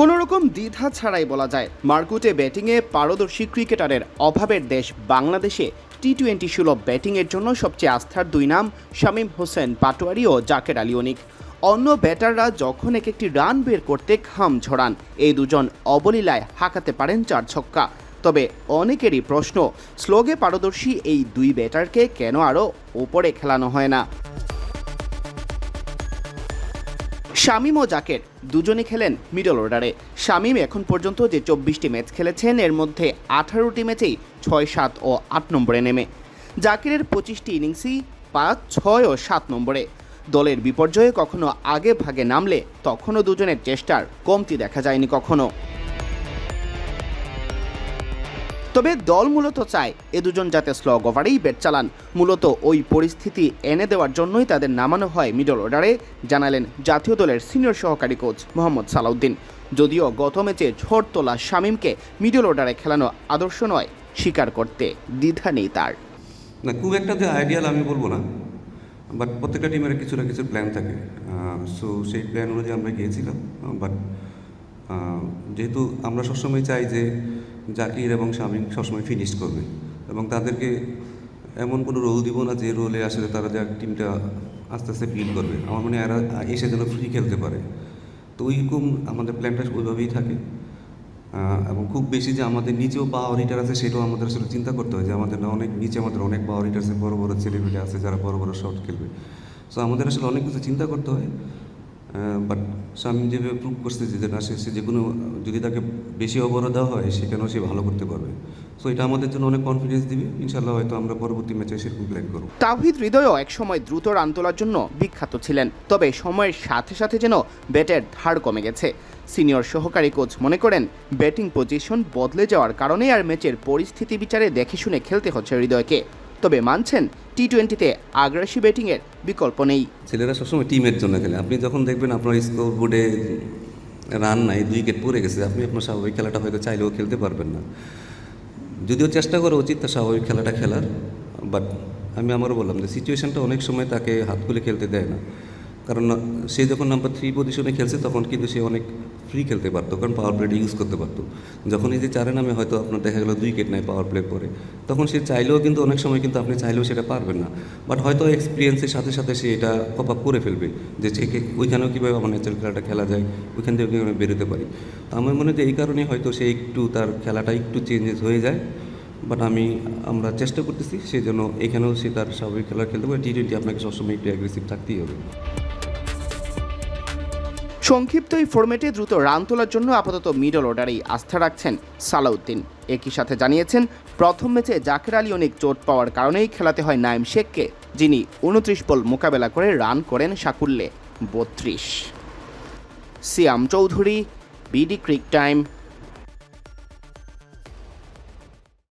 কোনো রকম দ্বিধা ছাড়াই বলা যায়, মার্কুটে ব্যাটিংয়ে পারদর্শী ক্রিকেটারের অভাবের দেশ বাংলাদেশে টি টোয়েন্টি সুলভ ব্যাটিংয়ের জন্য সবচেয়ে আস্থার দুই নাম শামীম হোসেন পাটোয়ারি ও জাকের আলী অনিক। অন্য ব্যাটাররা যখন এক একটি রান বের করতে খাম ছড়ান এই দুজন অবলীলায় হাঁকাতে পারেন চার ছক্কা। তবে অনেকেরই প্রশ্ন, স্লোগে পারদর্শী এই দুই ব্যাটারকে কেন আরও ওপরে খেলানো হয় না? শামীম ও জাকের দুজনে খেলেন মিডল অর্ডারে। শামিম এখন পর্যন্ত যে চব্বিশটি ম্যাচ খেলেছেন, এর মধ্যে আঠারোটি ম্যাচেই ছয়, সাত ও আট নম্বরে নেমে। জাকিরের পঁচিশটি ইনিংসই পাঁচ, ছয় ও সাত নম্বরে। দলের বিপর্যয়ে কখনো আগে ভাগে নামলে তখনও দুজনের চেষ্টার কমতি দেখা যায়নি কখনো। তবে দল মূলত চায় এ দুজন যাতে স্লগ ওভারেই ব্যাট চালান। মূলত ওই পরিস্থিতি এনে দেওয়ার জন্যই তাদের নামানো হয় মিডল অর্ডারে, জানালেন জাতীয় দলের সিনিয়র সহকারী কোচ মোহাম্মদ সালাউদ্দিন। যদিও গত ম্যাচে ঝড় তোলা শামীমকে মিডল অর্ডারে খেলানো আদর্শ নয়, স্বীকার করতে দ্বিধা নেই তার। না, খুব একটা যে আইডিয়াল আমি বলব না, বাট প্রত্যেকটা টিমের কিছু না কিছু প্ল্যান থাকে। সো সেই প্ল্যান অনুযায়ী আমরা গিয়েছিলাম, বাট যেহেতু আমরা সবসময় চাই যে জাকির এবং শামীম সবসময় ফিনিশ করবে। এবং তাদেরকে এমন কোনো রোল দিব না যে রোলে আসলে তারা যা টিমটা আস্তে আস্তে বিল্ড করবে। আমার মনে হয় এসে যেন ফ্রি খেলতে পারে। তো ওইরকম আমাদের প্ল্যানটা ওইভাবেই থাকে। এবং খুব বেশি যে আমাদের নিচেও পাওয়ার হিটার আছে সেটাও আমাদের আসলে চিন্তা করতে হয় যে আমাদের না অনেক নিচে আমাদের অনেক পাওয়ার হিটার আছে বড় বড় ছেলেমেলে আছে যারা বড় বড় শট খেলবে। সো আমাদের আসলে অনেক কিছু চিন্তা করতে হয়। বাট স্বামী যেভাবে প্রুভ করছে যে না, সে যে কোনো, যদি তাকে বেশি অবরোধ দেওয়া হয়, সেখানেও সে ভালো করতে পারবে। সো এটা আমাদের জন্য অনেক কনফিডেন্স দিবে। ইনশাল্লাহ হয়তো আমরা পরবর্তী ম্যাচে সেরকম প্ল্যান করব। তাওহিদ হৃদয়ও একসময় দ্রুত রান তোলার জন্য বিখ্যাত ছিলেন। তবে সময়ের সাথে সাথে যেন ব্যাটের ধার কমে গেছে। সিনিয়র সহকারী কোচ মনে করেন, ব্যাটিং পজিশন বদলে যাওয়ার কারণে আর ম্যাচের পরিস্থিতি বিচারে দেখে শুনে খেলতে হচ্ছে হৃদয়কে। তবে মানছেন টি টোয়েন্টিতে আগ্রাসী ব্যাটিংয়ের বিকল্প নেই। ছেলেরা সবসময় টিমের জন্য খেলে। আপনি যখন দেখবেন আপনার স্কোর বোর্ডে রান নাই, দুই উইকেট পড়ে গেছে, আপনি আপনার স্বাভাবিক খেলাটা হয়তো চাইলেও খেলতে পারবেন না। যদিও চেষ্টা করা উচিত তার স্বাভাবিক খেলাটা খেলার বাট আমি আমারও বললাম যে সিচুয়েশনটা অনেক সময় তাকে হাত খুলে খেলতে দেয় না। কারণ সে যখন নাম্বার থ্রি পজিশনে খেলছে, তখন কিন্তু সে অনেক ফ্রি খেলতে পারতো, কারণ পাওয়ার প্লেটা ইউজ করতে পারতো। যখন এই যে চারে নামে হয়তো আপনার দেখা গেলো দুই উইকেট নেয় পাওয়ার প্লে পরে তখন সে চাইলেও কিন্তু অনেক সময় কিন্তু আপনি চাইলেও সেটা পারবেন না। বাট হয়তো এক্সপিরিয়েন্সের সাথে সাথে সে এটা কপ আপ করে ফেলবে, যে সে ওইখানেও কীভাবে আমার ন্যাচারাল খেলাটা খেলা যায়, ওইখান থেকে কীভাবে বেরোতে পারি। তো আমার মনে হয় এই কারণে হয়তো সে একটু তার খেলাটা একটু চেঞ্জেস হয়ে যায়। বাট আমি, আমরা চেষ্টা করতেছি সেই জন্য এখানেও সে তার স্বাভাবিক খেলা খেলতে পারে। টি টোয়েন্টি আপনাকে সবসময় একটু অ্যাগ্রেসিভ থাকতেই হবে। সংক্ষিপ্ত এই ফর্মেটে দ্রুত রান তোলার জন্য আপাতত মিডল অর্ডারেই আস্থা রাখছেন সালাউদ্দিন। একই সাথে জানিয়েছেন, প্রথম ম্যাচে জাকের আলী অনেক চোট পাওয়ার কারণেই খেলাতে হয় নাইম শেখকে, যিনি উনত্রিশ বল মোকাবেলা করে রান করেন সাকুল্যে বত্রিশ। Siam Chowdhury, BD cric time.